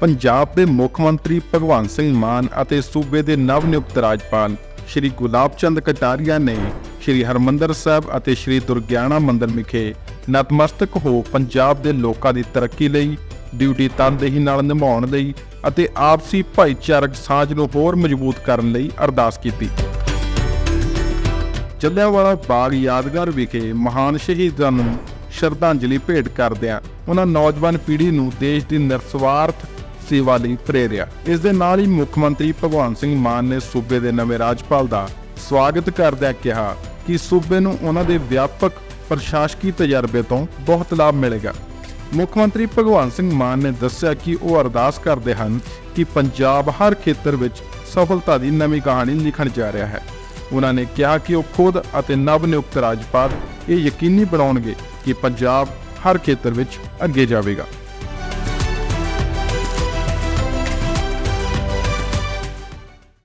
ਪੰਜਾਬ ਦੇ ਮੁੱਖ ਮੰਤਰੀ ਭਗਵੰਤ ਸਿੰਘ ਮਾਨ ਅਤੇ ਸੂਬੇ ਦੇ ਨਵ ਨਿਯੁਕਤ ਰਾਜਪਾਲ ਸ਼੍ਰੀ ਗੁਲਾਬ ਚੰਦ ਕਟਾਰੀਆ ਨੇ ਸ਼੍ਰੀ ਹਰਮੰਦਰ ਸਾਹਿਬ ਅਤੇ ਸ਼੍ਰੀ ਦੁਰਗਿਆਣਾ ਮੰਦਿਰ ਵਿਖੇ ਨਤਮਸਤਕ ਹੋ ਪੰਜਾਬ ਦੇ ਲੋਕਾਂ ਦੀ ਤਰੱਕੀ ਲਈ, ਡਿਊਟੀ ਤਨਦੇਹੀ ਨਾਲ ਨਿਭਾਉਣ ਲਈ ਅਤੇ ਆਪਸੀ ਭਾਈਚਾਰਕ ਸਾਂਝ ਨੂੰ ਹੋਰ ਮਜ਼ਬੂਤ ਕਰਨ ਲਈ ਅਰਦਾਸ ਕੀਤੀ। ਜਲਿਆਂਵਾਲਾ ਬਾਗ ਯਾਦਗਾਰ ਵਿਖੇ ਮਹਾਨ ਸ਼ਹੀਦਾਂ ਨੂੰ ਸ਼ਰਧਾਂਜਲੀ ਭੇਟ ਕਰਦਿਆਂ ਉਹਨਾਂ ਨੌਜਵਾਨ ਪੀੜ੍ਹੀ ਨੂੰ ਦੇਸ਼ ਦੀ ਨਿਰਸਵਾਰਥ ਸੇਵਾ ਲਈ ਪ੍ਰੇਰਿਆ। ਇਸ ਦੇ ਨਾਲ ਹੀ ਮੁੱਖ ਮੰਤਰੀ ਭਗਵੰਤ ਸਿੰਘ ਮਾਨ ਨੇ ਸੂਬੇ ਦੇ ਨਵੇਂ ਰਾਜਪਾਲ ਦਾ ਸਵਾਗਤ ਕਰਦਿਆਂ ਕਿਹਾ ਕਿ ਸੂਬੇ ਨੂੰ ਉਹਨਾਂ ਦੇ ਵਿਆਪਕ ਪ੍ਰਸ਼ਾਸਕੀ ਤਜਰਬੇ ਤੋਂ ਬਹੁਤ ਲਾਭ ਮਿਲੇਗਾ। ਮੁੱਖ ਮੰਤਰੀ ਭਗਵੰਤ ਸਿੰਘ ਮਾਨ ਨੇ ਦੱਸਿਆ ਕਿ ਉਹ ਅਰਦਾਸ ਕਰਦੇ ਹਨ ਕਿ ਪੰਜਾਬ ਹਰ ਖੇਤਰ ਵਿੱਚ ਸਫਲਤਾ ਦੀ ਨਵੀਂ ਕਹਾਣੀ ਲਿਖਣ ਜਾ ਰਿਹਾ ਹੈ। ਉਹਨਾਂ ਨੇ ਕਿਹਾ ਕਿ ਉਹ ਖੁਦ ਅਤੇ ਨਵ ਨਿਯੁਕਤ ਰਾਜਪਾਲ ਇਹ ਯਕੀਨੀ ਬਣਾਉਣਗੇ ਕਿ ਪੰਜਾਬ ਹਰ ਖੇਤਰ ਵਿੱਚ ਅੱਗੇ ਜਾਵੇਗਾ।